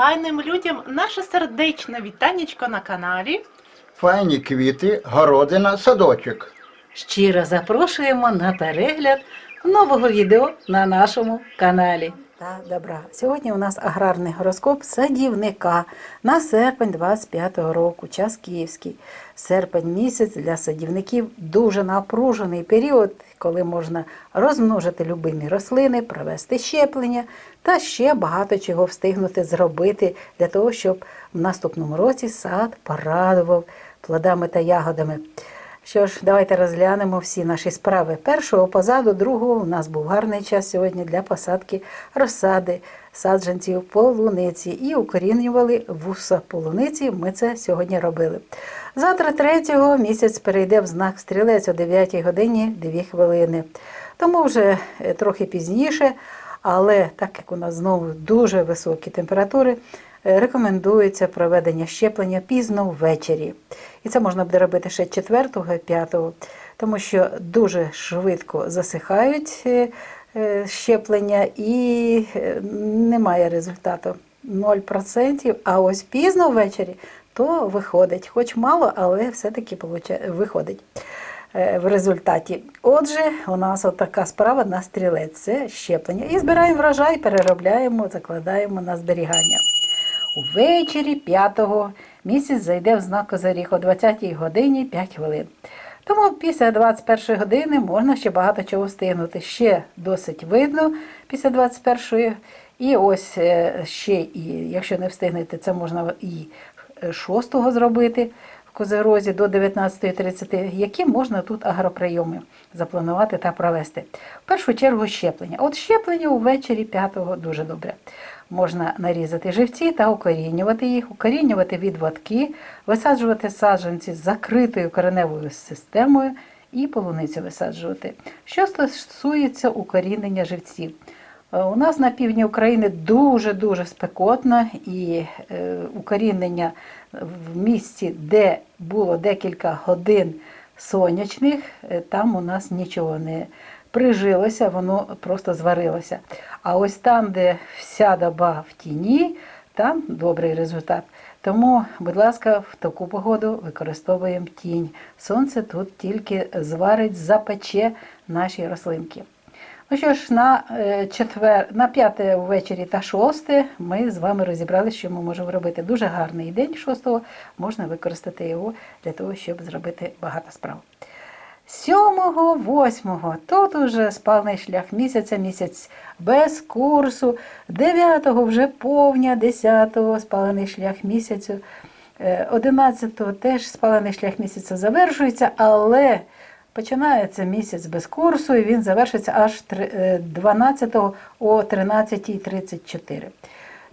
файним людям наше сердечне вітанечко на каналі. Файні квіти, городина, садочок. Щиро запрошуємо на перегляд нового відео на нашому каналі. Та добра. Сьогодні у нас аграрний гороскоп садівника на серпень 25-го року, час київський. Серпень місяць для садівників дуже напружений період, коли можна розмножити любимі рослини, провести щеплення та ще багато чого встигнути зробити для того, щоб в наступному році сад порадував плодами та ягодами. Що ж, давайте розглянемо всі наші справи. Першого позаду, другого у нас був гарний час сьогодні для посадки розсади, саджанців полуниці і укорінювали вуса полуниці. Ми це сьогодні робили. Завтра, третього, місяць перейде в знак стрілець о 9 годині 2 хвилини. Тому вже е, трохи пізніше, але так як у нас знову дуже високі температури, рекомендується проведення щеплення пізно ввечері. І це можна буде робити ще 4-5, тому що дуже швидко засихають е, е, щеплення і е, немає результату 0%. А ось пізно ввечері то виходить, хоч мало, але все-таки виходить е, в результаті. Отже, у нас така справа на стрілець це щеплення. І збираємо врожай, переробляємо, закладаємо на зберігання. Увечері 5-го місяць зайде в знак Козиріг о 20-й годині 5 хвилин. Тому після 21 години можна ще багато чого встигнути. Ще досить видно після 21-ї. І ось е, ще, і, якщо не встигнете, це можна і 6-го зробити в Козирозі до 19.30, які можна тут агроприйоми запланувати та провести. В першу чергу щеплення. От щеплення увечері 5-го дуже добре. Можна нарізати живці та укорінювати їх, укорінювати відводки, висаджувати саджанці з закритою кореневою системою і полуницю висаджувати. Що стосується укорінення живців. Е, У нас на півдні України дуже-дуже спекотно і е, укорінення в місці, де було декілька годин сонячних, е, там у нас нічого не прижилося, воно просто зварилося. А ось там, де вся доба в тіні, там добрий результат. Тому, будь ласка, в таку погоду використовуємо тінь. Сонце тут тільки зварить, запече наші рослинки. Ну що ж, на е, четвер, на п'яте ввечері та шосте ми з вами розібрали, що ми можемо робити. Дуже гарний день шостого, можна використати його для того, щоб зробити багато справ. Сьомого, восьмого, тут уже спальний шлях. Місяця, місяць без курсу, дев'ятого вже повня, десятого спалений шлях місяцю, е, одинадцятого теж спалений шлях місяця завершується, але починається місяць без курсу і він завершиться аж три- е, 12 о 13.34.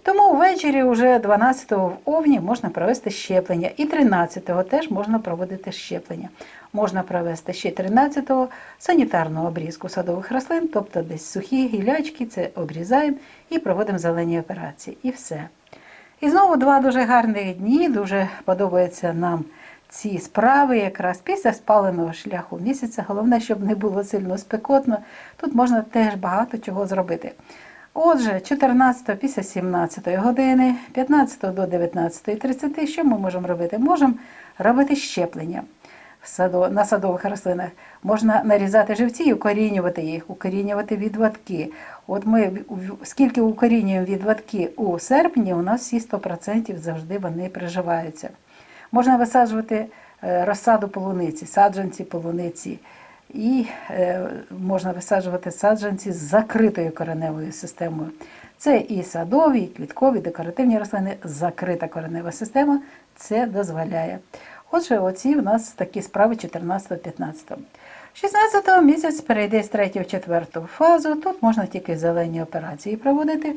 Тому ввечері вже 12-го в Овні можна провести щеплення. І 13-го теж можна проводити щеплення. Можна провести ще 13-го санітарну обрізку садових рослин, тобто десь сухі гілячки, це обрізаємо і проводимо зелені операції. І все. І знову два дуже гарних дні. Дуже подобаються нам ці справи, якраз після спаленого шляху місяця. Головне, щоб не було сильно спекотно. Тут можна теж багато чого зробити. Отже, 14 після 17 години, 15 до 19.30, що ми можемо робити? Можемо робити щеплення на садових рослинах. Можна нарізати живці і укорінювати їх, укорінювати відводки. От ми скільки укорінюємо відводки у серпні, у нас всі 100% завжди вони приживаються. Можна висаджувати е, розсаду полуниці, саджанці полуниці. І е, можна висаджувати саджанці з закритою кореневою системою. Це і садові, і квіткові, декоративні рослини, закрита коренева система це дозволяє. Отже, оці в нас такі справи 14-15. 16 місяць перейде з 3 в 4 фазу. Тут можна тільки зелені операції проводити.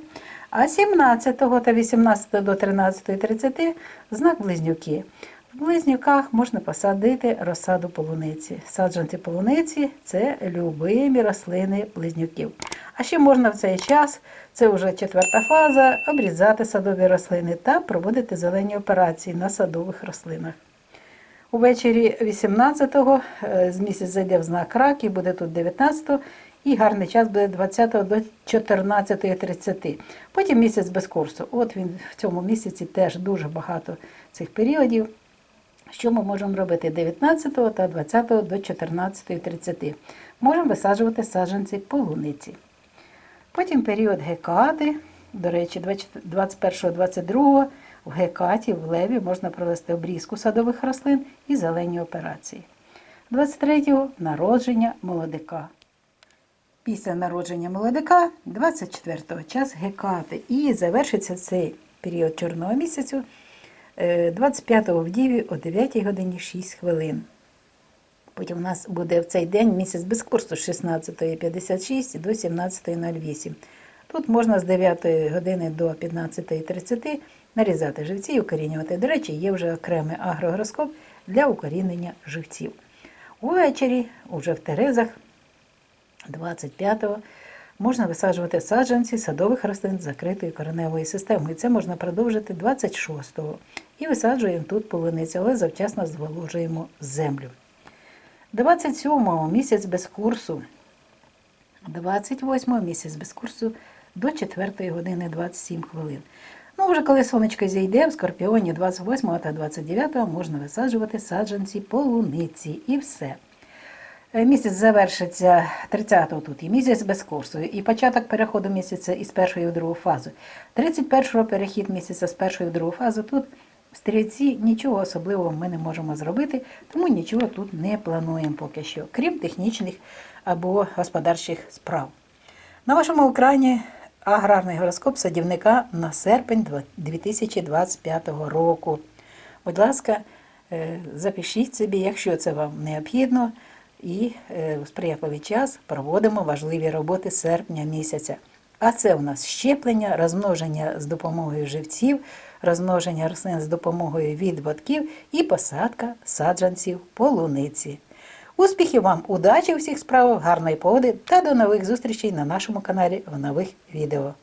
А 17 та 18 до 13.30 знак близнюки. В близнюках можна посадити розсаду полуниці. Саджанці полуниці це любимі рослини близнюків. А ще можна в цей час, це вже четверта фаза, обрізати садові рослини та проводити зелені операції на садових рослинах. Увечері 18-го е, з місяць зайде в знак рак і буде тут 19-го. І гарний час буде 20 до 14.30. Потім місяць без курсу. От він в цьому місяці теж дуже багато цих періодів. Що ми можемо робити 19 та 20 до 14.30? Можемо висаджувати саджанці полуниці. Потім період гекати. До речі, 21-22 в гекаті в леві можна провести обрізку садових рослин і зелені операції. 23-го народження молодика. Після народження молодика 24-го час гекати. І завершиться цей період чорного місяцю 25-го в Діві о 9 годині 6 хвилин. Потім у нас буде в цей день місяць без курсу з 16.56 до 17.08. Тут можна з 9 години до 15.30 нарізати живці і укорінювати. До речі, є вже окремий агрогороскоп для укорінення живців. Увечері, уже в Терезах, 25-го, можна висаджувати саджанці садових рослин з закритою кореневою системою. Це можна продовжити 26-го. І висаджуємо тут полуницю, але завчасно зволожуємо землю. 27-го місяць без курсу. 28-го місяць без курсу до 4 години 27 хвилин. Ну, вже коли сонечко зійде, в Скорпіоні 28 та 29 можна висаджувати саджанці полуниці і все. Е, Місяць завершиться 30-го тут і місяць без курсу, і початок переходу місяця із першої в другу фазу. 31-го перехід місяця з першої в другу фазу тут в стрільці нічого особливого ми не можемо зробити, тому нічого тут не плануємо поки що, крім технічних або господарчих справ. На вашому екрані аграрний гороскоп садівника на серпень 2025 року. Будь ласка, е, запишіть собі, якщо це вам необхідно, і е, в сприятливий час проводимо важливі роботи серпня місяця. А це у нас щеплення, розмноження з допомогою живців, розмноження рослин з допомогою відводків і посадка саджанців полуниці. Успіхів вам, удачі у всіх справах, гарної погоди та до нових зустрічей на нашому каналі в нових відео.